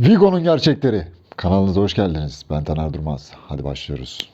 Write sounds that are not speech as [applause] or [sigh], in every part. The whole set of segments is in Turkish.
Vigo'nun gerçekleri. Kanalınıza hoş geldiniz. Ben Taner Durmaz. Hadi başlıyoruz.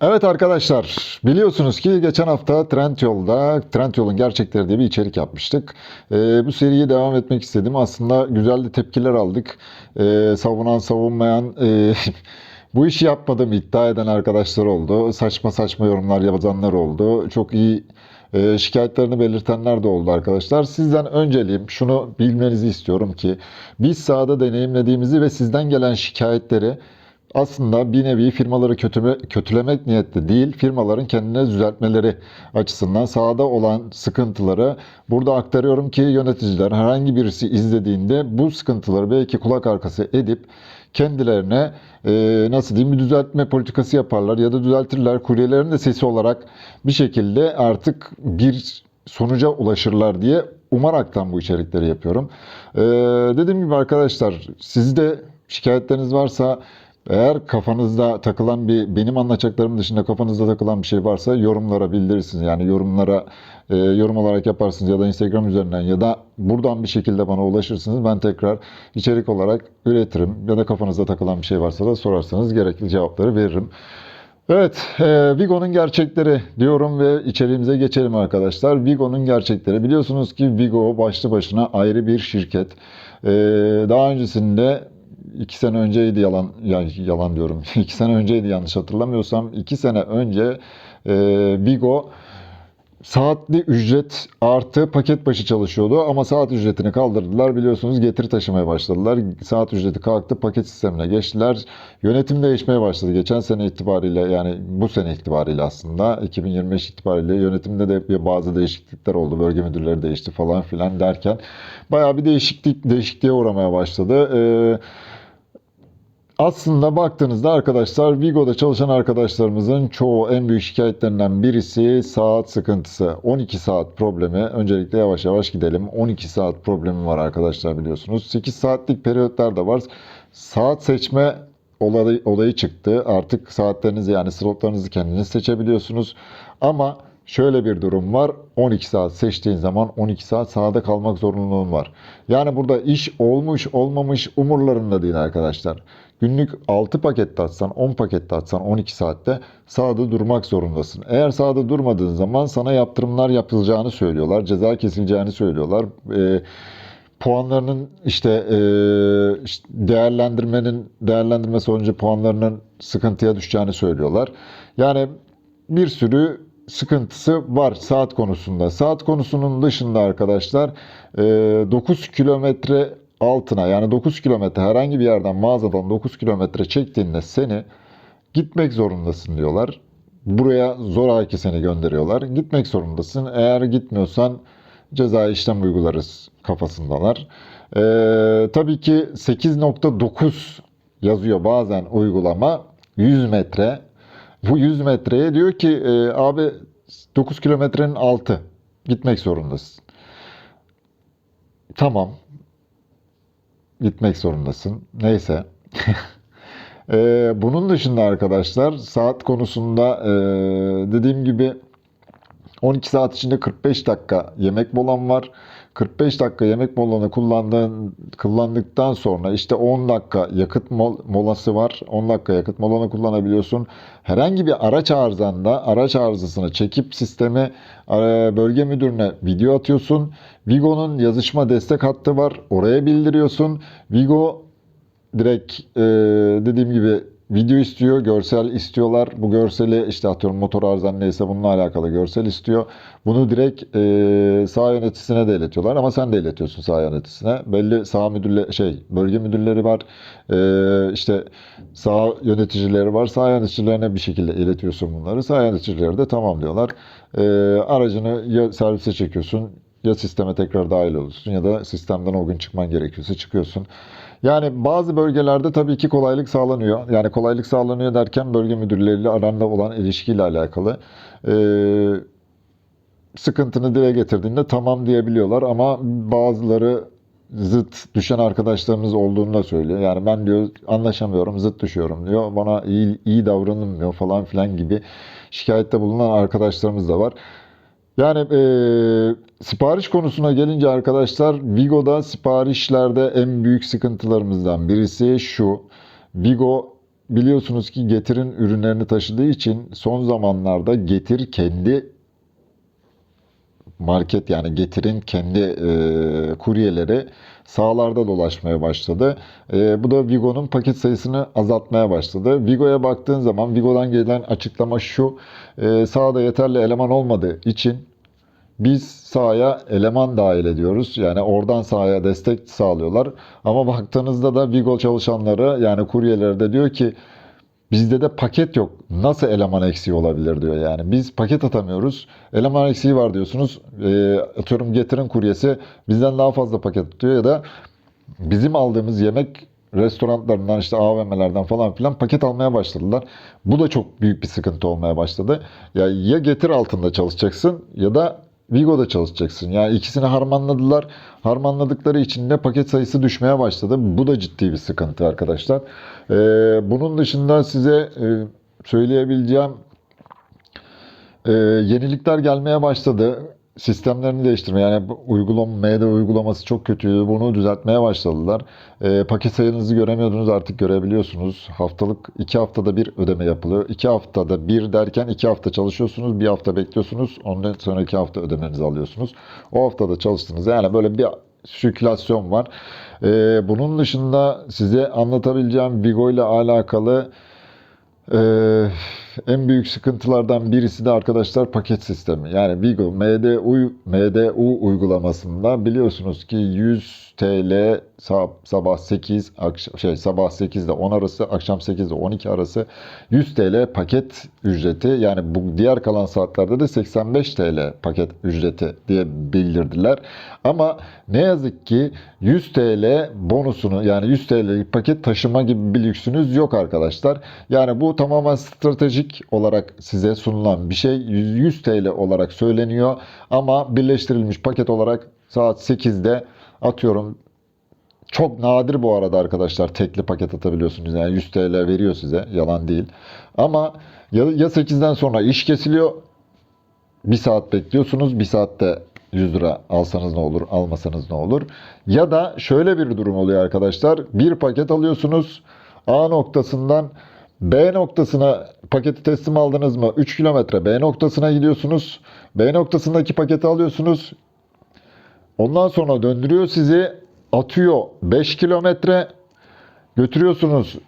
Evet arkadaşlar biliyorsunuz ki geçen hafta Trendyol'da Trendyol'un gerçekleri diye bir içerik yapmıştık. Ee, bu seriye devam etmek istedim. Aslında güzel de tepkiler aldık. Ee, savunan savunmayan e, [laughs] bu işi yapmadım iddia eden arkadaşlar oldu. Saçma saçma yorumlar yazanlar oldu. Çok iyi e, şikayetlerini belirtenler de oldu arkadaşlar. Sizden önceliğim şunu bilmenizi istiyorum ki biz sahada deneyimlediğimizi ve sizden gelen şikayetleri aslında bir nevi firmaları kötüme, kötülemek niyetli değil, firmaların kendine düzeltmeleri açısından sahada olan sıkıntıları burada aktarıyorum ki yöneticiler herhangi birisi izlediğinde bu sıkıntıları belki kulak arkası edip kendilerine e, nasıl diyeyim bir düzeltme politikası yaparlar ya da düzeltirler. Kuryelerin de sesi olarak bir şekilde artık bir sonuca ulaşırlar diye umaraktan bu içerikleri yapıyorum. E, dediğim gibi arkadaşlar sizde şikayetleriniz varsa eğer kafanızda takılan bir benim anlatacaklarım dışında kafanızda takılan bir şey varsa yorumlara bildirirsiniz. Yani yorumlara e, yorum olarak yaparsınız ya da Instagram üzerinden ya da buradan bir şekilde bana ulaşırsınız. Ben tekrar içerik olarak üretirim ya da kafanızda takılan bir şey varsa da sorarsanız gerekli cevapları veririm. Evet, e, Vigo'nun gerçekleri diyorum ve içeriğimize geçelim arkadaşlar. Vigo'nun gerçekleri. Biliyorsunuz ki Vigo başlı başına ayrı bir şirket. E, daha öncesinde iki sene önceydi yalan ya yalan diyorum. [laughs] iki sene önceydi yanlış hatırlamıyorsam. iki sene önce e, Vigo saatli ücret artı paket başı çalışıyordu ama saat ücretini kaldırdılar. Biliyorsunuz getiri taşımaya başladılar. Saat ücreti kalktı paket sistemine geçtiler. Yönetim değişmeye başladı. Geçen sene itibariyle yani bu sene itibariyle aslında 2025 itibariyle yönetimde de bazı değişiklikler oldu. Bölge müdürleri değişti falan filan derken bayağı bir değişiklik değişikliğe uğramaya başladı. Ee, aslında baktığınızda arkadaşlar Vigo'da çalışan arkadaşlarımızın çoğu en büyük şikayetlerinden birisi saat sıkıntısı. 12 saat problemi. Öncelikle yavaş yavaş gidelim. 12 saat problemi var arkadaşlar biliyorsunuz. 8 saatlik periyotlar da var. Saat seçme olayı, olayı çıktı. Artık saatlerinizi yani slotlarınızı kendiniz seçebiliyorsunuz. Ama şöyle bir durum var. 12 saat seçtiğin zaman 12 saat sahada kalmak zorunluluğun var. Yani burada iş olmuş olmamış umurlarında değil arkadaşlar. Günlük 6 paket atsan, 10 paket atsan 12 saatte sahada durmak zorundasın. Eğer sahada durmadığın zaman sana yaptırımlar yapılacağını söylüyorlar. Ceza kesileceğini söylüyorlar. Ee, puanlarının işte, e, değerlendirmenin değerlendirme sonucu puanlarının sıkıntıya düşeceğini söylüyorlar. Yani bir sürü sıkıntısı var saat konusunda. Saat konusunun dışında arkadaşlar 9 kilometre altına yani 9 kilometre herhangi bir yerden mağazadan 9 kilometre çektiğinde seni gitmek zorundasın diyorlar. Buraya zoraki seni gönderiyorlar. Gitmek zorundasın. Eğer gitmiyorsan ceza işlem uygularız kafasındalar. Ee, tabii ki 8.9 yazıyor bazen uygulama 100 metre. Bu 100 metreye diyor ki e, abi 9 kilometrenin altı gitmek zorundasın. Tamam gitmek zorundasın. Neyse. ee, [laughs] bunun dışında arkadaşlar saat konusunda e, dediğim gibi 12 saat içinde 45 dakika yemek molam var. 45 dakika yemek molanı kullandığın, kullandıktan sonra işte 10 dakika yakıt mol, molası var. 10 dakika yakıt molanı kullanabiliyorsun. Herhangi bir araç arızanda araç arızasını çekip sisteme bölge müdürüne video atıyorsun. Vigo'nun yazışma destek hattı var. Oraya bildiriyorsun. Vigo direkt e, dediğim gibi video istiyor, görsel istiyorlar. Bu görseli işte atıyorum motor arızan neyse bununla alakalı görsel istiyor. Bunu direkt e, sağ yöneticisine de iletiyorlar ama sen de iletiyorsun sağ yöneticisine. Belli sağ müdürle şey bölge müdürleri var. E, işte sağ yöneticileri var. Sağ yöneticilerine bir şekilde iletiyorsun bunları. Sağ yöneticileri de tamam diyorlar. E, aracını ya servise çekiyorsun ya sisteme tekrar dahil oluyorsun ya da sistemden o gün çıkman gerekiyorsa çıkıyorsun. Yani bazı bölgelerde tabii ki kolaylık sağlanıyor. Yani kolaylık sağlanıyor derken bölge müdürleriyle aranda olan ilişkiyle alakalı. Ee, sıkıntını dile getirdiğinde tamam diyebiliyorlar ama bazıları zıt düşen arkadaşlarımız olduğunu da söylüyor. Yani ben diyor anlaşamıyorum, zıt düşüyorum diyor. Bana iyi, iyi davranılmıyor falan filan gibi şikayette bulunan arkadaşlarımız da var. Yani e, sipariş konusuna gelince arkadaşlar Vigo'da siparişlerde en büyük sıkıntılarımızdan birisi şu. Vigo biliyorsunuz ki Getir'in ürünlerini taşıdığı için son zamanlarda Getir kendi market yani Getir'in kendi e, kuryeleri sahalarda dolaşmaya başladı. E, bu da Vigo'nun paket sayısını azaltmaya başladı. Vigo'ya baktığın zaman Vigo'dan gelen açıklama şu. E, sahada yeterli eleman olmadığı için biz sahaya eleman dahil ediyoruz. Yani oradan sahaya destek sağlıyorlar. Ama baktığınızda da Vigo çalışanları yani kuryeleri de diyor ki Bizde de paket yok. Nasıl eleman eksiği olabilir diyor yani. Biz paket atamıyoruz. Eleman eksiği var diyorsunuz. E, atıyorum getirin kuryesi bizden daha fazla paket tutuyor ya da bizim aldığımız yemek restoranlarından işte AVM'lerden falan filan paket almaya başladılar. Bu da çok büyük bir sıkıntı olmaya başladı. Ya ya getir altında çalışacaksın ya da Vigo'da çalışacaksın. Yani ikisini harmanladılar. Harmanladıkları için de paket sayısı düşmeye başladı. Bu da ciddi bir sıkıntı arkadaşlar. Ee, bunun dışında size e, söyleyebileceğim e, yenilikler gelmeye başladı. Sistemlerini değiştirme yani bu uygulama MD uygulaması çok kötüydü. Bunu düzeltmeye başladılar. E, paket sayınızı göremiyordunuz artık görebiliyorsunuz. Haftalık iki haftada bir ödeme yapılıyor. İki haftada bir derken iki hafta çalışıyorsunuz. Bir hafta bekliyorsunuz. Ondan sonraki hafta ödemenizi alıyorsunuz. O haftada çalıştınız. Yani böyle bir sirkülasyon var. E, bunun dışında size anlatabileceğim Vigo ile alakalı ee, en büyük sıkıntılardan birisi de arkadaşlar paket sistemi. Yani Vigo MDU, MDU uygulamasında biliyorsunuz ki 100 TL sab- sabah 8 akşam şey sabah 8 ile 10 arası, akşam 8 ile 12 arası 100 TL paket ücreti. Yani bu diğer kalan saatlerde de 85 TL paket ücreti diye bildirdiler. Ama ne yazık ki 100 TL bonusunu yani 100 TL'lik paket taşıma gibi bir lüksünüz yok arkadaşlar. Yani bu tamamen stratejik olarak size sunulan bir şey. 100 TL olarak söyleniyor ama birleştirilmiş paket olarak saat 8'de atıyorum çok nadir bu arada arkadaşlar tekli paket atabiliyorsunuz. Yani 100 TL veriyor size. Yalan değil. Ama ya, ya 8'den sonra iş kesiliyor. Bir saat bekliyorsunuz. Bir saatte 100 lira alsanız ne olur, almasanız ne olur? Ya da şöyle bir durum oluyor arkadaşlar. Bir paket alıyorsunuz. A noktasından B noktasına paketi teslim aldınız mı? 3 kilometre B noktasına gidiyorsunuz. B noktasındaki paketi alıyorsunuz. Ondan sonra döndürüyor sizi. Atıyor 5 kilometre. Götürüyorsunuz.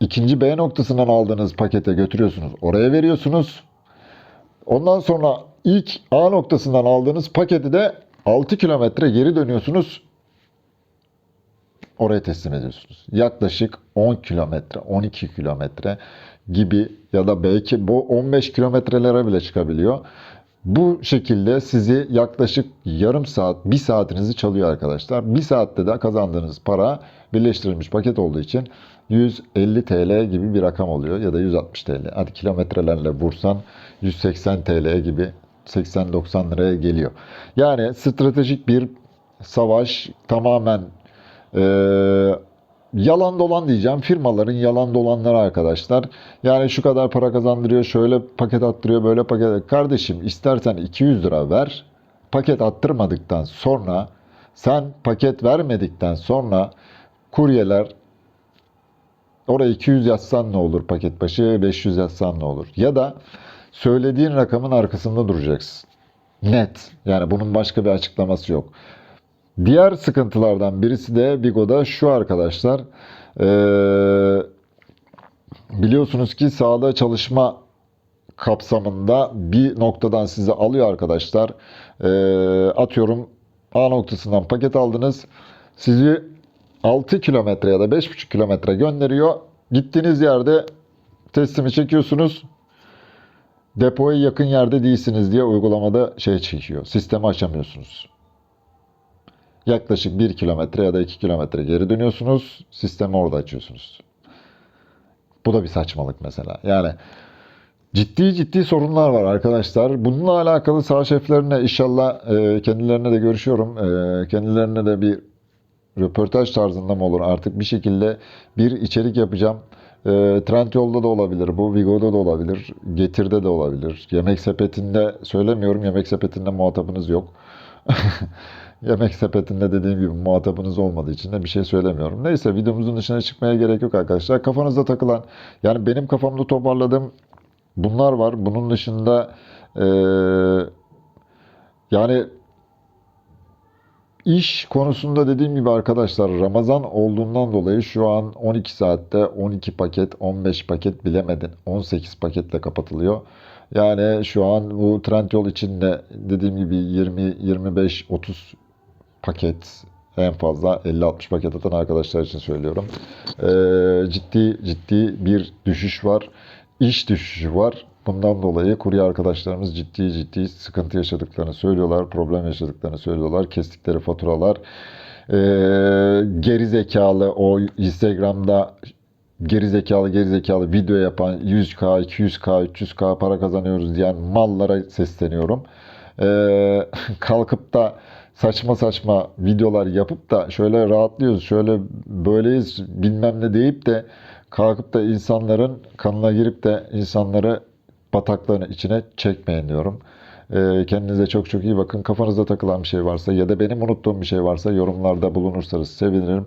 ikinci B noktasından aldığınız pakete götürüyorsunuz. Oraya veriyorsunuz. Ondan sonra ilk A noktasından aldığınız paketi de 6 kilometre geri dönüyorsunuz. Oraya teslim ediyorsunuz. Yaklaşık 10 kilometre, 12 kilometre gibi ya da belki bu 15 kilometrelere bile çıkabiliyor. Bu şekilde sizi yaklaşık yarım saat, bir saatinizi çalıyor arkadaşlar. Bir saatte de kazandığınız para birleştirilmiş paket olduğu için 150 TL gibi bir rakam oluyor ya da 160 TL. Hadi kilometrelerle vursan 180 TL gibi 80-90 liraya geliyor. Yani stratejik bir savaş tamamen e, yalan dolan diyeceğim. Firmaların yalan dolanları arkadaşlar. Yani şu kadar para kazandırıyor, şöyle paket attırıyor, böyle paket. Kardeşim istersen 200 lira ver. Paket attırmadıktan sonra sen paket vermedikten sonra kuryeler oraya 200 yazsan ne olur paket başı, 500 yazsan ne olur? Ya da söylediğin rakamın arkasında duracaksın. Net. Yani bunun başka bir açıklaması yok. Diğer sıkıntılardan birisi de Vigo'da şu arkadaşlar. Ee, biliyorsunuz ki sahada çalışma kapsamında bir noktadan sizi alıyor arkadaşlar. Ee, atıyorum A noktasından paket aldınız. Sizi 6 kilometre ya da 5,5 kilometre gönderiyor. Gittiğiniz yerde teslimi çekiyorsunuz. Depoya yakın yerde değilsiniz diye uygulamada şey çekiyor. Sistemi açamıyorsunuz. Yaklaşık 1 kilometre ya da 2 kilometre geri dönüyorsunuz. Sistemi orada açıyorsunuz. Bu da bir saçmalık mesela. Yani ciddi ciddi sorunlar var arkadaşlar. Bununla alakalı sağ şeflerine inşallah e, kendilerine de görüşüyorum. E, kendilerine de bir röportaj tarzında mı olur artık bir şekilde bir içerik yapacağım. E, Trendyol'da da olabilir bu, Vigo'da da olabilir, Getir'de de olabilir. Yemek sepetinde söylemiyorum, yemek sepetinde muhatabınız yok. [laughs] Yemek sepetinde dediğim gibi muhatabınız olmadığı için de bir şey söylemiyorum. Neyse videomuzun dışına çıkmaya gerek yok arkadaşlar. Kafanızda takılan, yani benim kafamda toparladığım bunlar var. Bunun dışında e, yani İş konusunda dediğim gibi arkadaşlar Ramazan olduğundan dolayı şu an 12 saatte 12 paket, 15 paket bilemedin 18 paketle kapatılıyor. Yani şu an bu Trendyol için de dediğim gibi 20, 25, 30 paket en fazla 50-60 paket atan arkadaşlar için söylüyorum. Ee, ciddi ciddi bir düşüş var. İş düşüşü var. Bundan dolayı kurye arkadaşlarımız ciddi ciddi sıkıntı yaşadıklarını söylüyorlar, problem yaşadıklarını söylüyorlar. Kestikleri faturalar, ee, geri zekalı o Instagram'da geri zekalı geri zekalı video yapan 100k, 200k, 300k para kazanıyoruz diyen mallara sesleniyorum. Ee, [laughs] kalkıp da saçma saçma videolar yapıp da şöyle rahatlıyoruz, şöyle böyleyiz bilmem ne deyip de kalkıp da insanların kanına girip de insanları bataklığın içine çekmeyin diyorum. Ee, kendinize çok çok iyi bakın. Kafanızda takılan bir şey varsa ya da benim unuttuğum bir şey varsa yorumlarda bulunursanız sevinirim.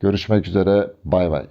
Görüşmek üzere. Bay bay.